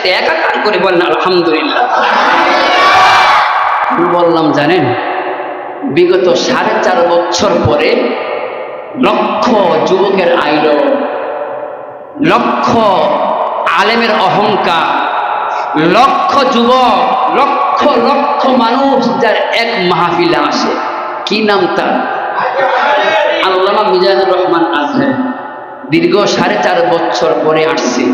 একসাথে একাকার করে বলেন আলহামদুলিল্লাহ। বললাম, জানেন, বিগত সাড়ে চার বছর পরে লক্ষ যুবকের আইল, লক্ষ আলেমের অহংকার, লক্ষ যুবক, লক্ষ লক্ষ মানুষ যার এক মাহফিলে আসে। কি নাম তার? আল্লামা মিজানুর রহমান আজহার। দীর্ঘ সাড়ে চার বছর পরে আসছে।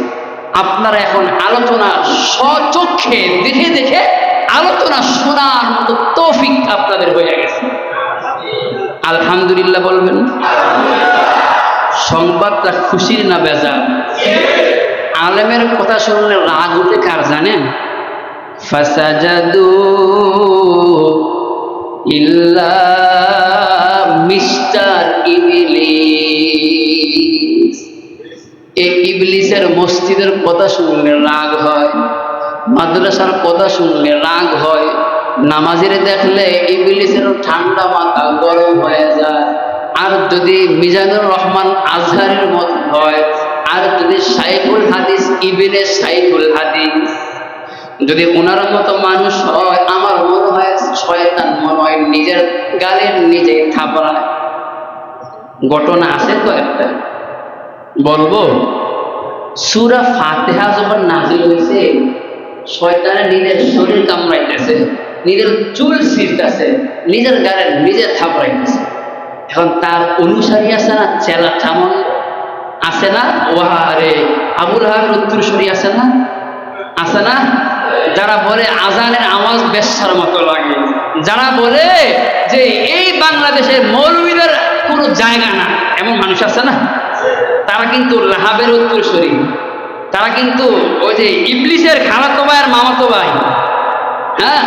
আপনারা এখন আলোচনা সচক্ষে দেখে দেখে আলোচনা শোনার মতো তৌফিক আপনাদের হয়ে গেছে। আলহামদুলিল্লাহ বলবেন। সংবাদটা খুশির না বেজার? আলেমের কথা শুনলে রাগ উঠে কার জানেন? ফাসাজাদু ইল্লা এই ইবলিসের মসজিদের কথা শুনলে রাগ হয়, মাদ্রাসার কথা শুনলে রাগ হয়, নামাজের দেখলে ইবলিসের ঠান্ডা মাথা গরম হয়ে যায়। আর যদি মিজানুর রহমান আজহারের মত হয়, আর যদি সাইফুল হাদিস ইবিনে সাইফুল হাদিস, যদি ওনার মতো মানুষ হয়, আমার মনে হয় শয়তান মনে হয় নিজের গালের নিজেই থাপড়ায়। ঘটনা আছে তো একটা বলব? সুরা ফাতেহা যখন নাজিল হয়েছে শয়তানে নিজের শরীর কামড়াইতেছে, নিজের চুল ছিঁড়তেছে, নিজের গালে নিজে থাপড়াইতেছে। এখন তার অনুসারী আছে না, চেলা চামল আছে না? ওহারে আবুল হাবের উত্তরসূরি আছে না? আছে না? যারা বলে আজানের আওয়াজ বেশার মতো লাগে। যারা বলে যে এই বাংলাদেশের মৌলবীদের কোনো জায়গা না, এমন মানুষ আছে না? তারা কিন্তু লাহাবের উত্তরসূরি তারা কিন্তু ওই যে ইবলিশের খালাতো ভাই আর মামাতো ভাই। হ্যাঁ?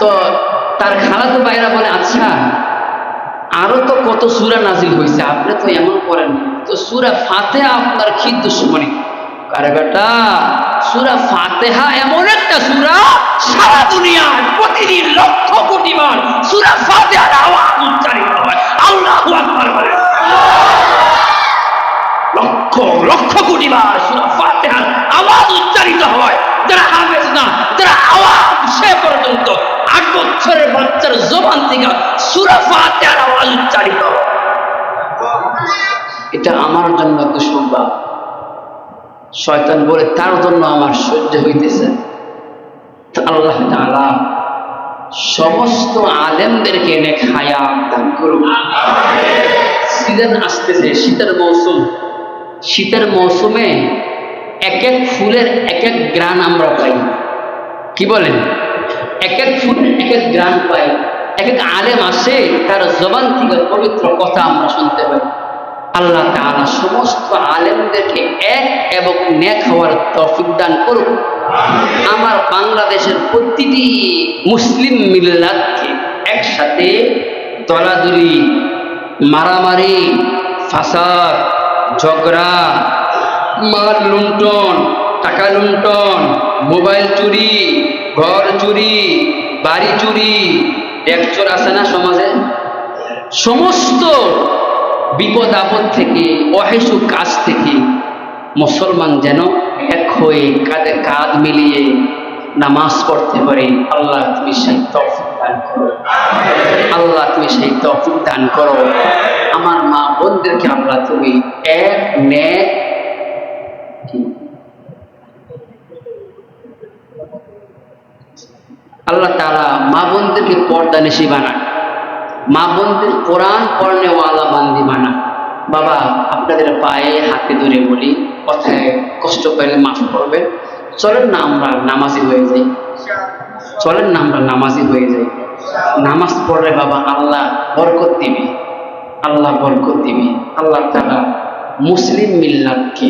তো তার খালাতো ভাইরা বলে আচ্ছা আরও তো কত সুরা নাজিল হয়েছে আপনি তো এমন করেন তো সুরা ফাতেহা আপনার কি দুশ্মনী। আরে বেটা, সুরা ফাতেহা এমন একটা সুরা সারা দুনিয়ার প্রতিদিন লক্ষ কোটি বার সুরা ফাতেহার সুরা ফাতেহার আওয়াজ উচ্চারিত হয়। যারা হাফেজ না, যারা আওয়াজ সে পর্যন্ত, আট বছরের বাচ্চার জবান থেকে সুরা ফাতেহার আওয়াজ উচ্চারিত। এটা আমার জন্য দুঃসংবাদ শয়তান বলে, তার জন্য আমার সহ্য হইতেছে আল্লাহ সমস্ত আলেমদেরকে এনে খায়া দান করুন সিজন আসতেছে, শীতের মৌসুম। শীতের মৌসুমে এক এক ফুলের এক এক গ্রান আমরা পাই। কি বলেন? এক এক ফুলের এক এক গ্রান পাই। এক এক আলেম আসে তার জবান থেকে পবিত্র কথা আমরা শুনতে পাই। আল্লাহ তাআলা সমস্ত আলেমদেরকে এক এবং নেক হওয়ার তৌফিক দান করুক। আমার বাংলাদেশের প্রতিটি মুসলিম মিল্লাতকে একসাথে দলাদলি মারামারি ফাসাদ ঝগড়া, মার লুণ্ঠন, টাকা লুণ্ঠন, মোবাইল চুরি, ঘর চুরি, বাড়ি চুরি ট্যাক্সর আছে না সমাজে? সমস্ত বিপদ আপদ থেকে, অহেসু কাজ থেকে মুসলমান যেন এক হয়ে কাঁধে কাঁধ মিলিয়ে নামাজ পড়তে পারে। আল্লাহ তুমি সেই তৌফিক দান করো। আল্লাহ তুমি সেই তৌফিক দান করো। আমার মা বোনদেরকে তুমি এক আল্লাহ তারা মা পর্দা বানায়। মা কোরআন বান্দি বানা বাবা, আপনাদের পায়ে হাতে ধরে বলি, কথায় কষ্ট পেলে মাফ করবেন। চলেন না আমরা নামাজি হয়ে যাই। চলেন না আমরা নামাজি হয়ে যাই। নামাজ পড়লে বাবা আল্লাহ বরকত দিবে। আল্লাহ বরকত দিবে। আল্লাহ তারা মুসলিম মিল্লাতকে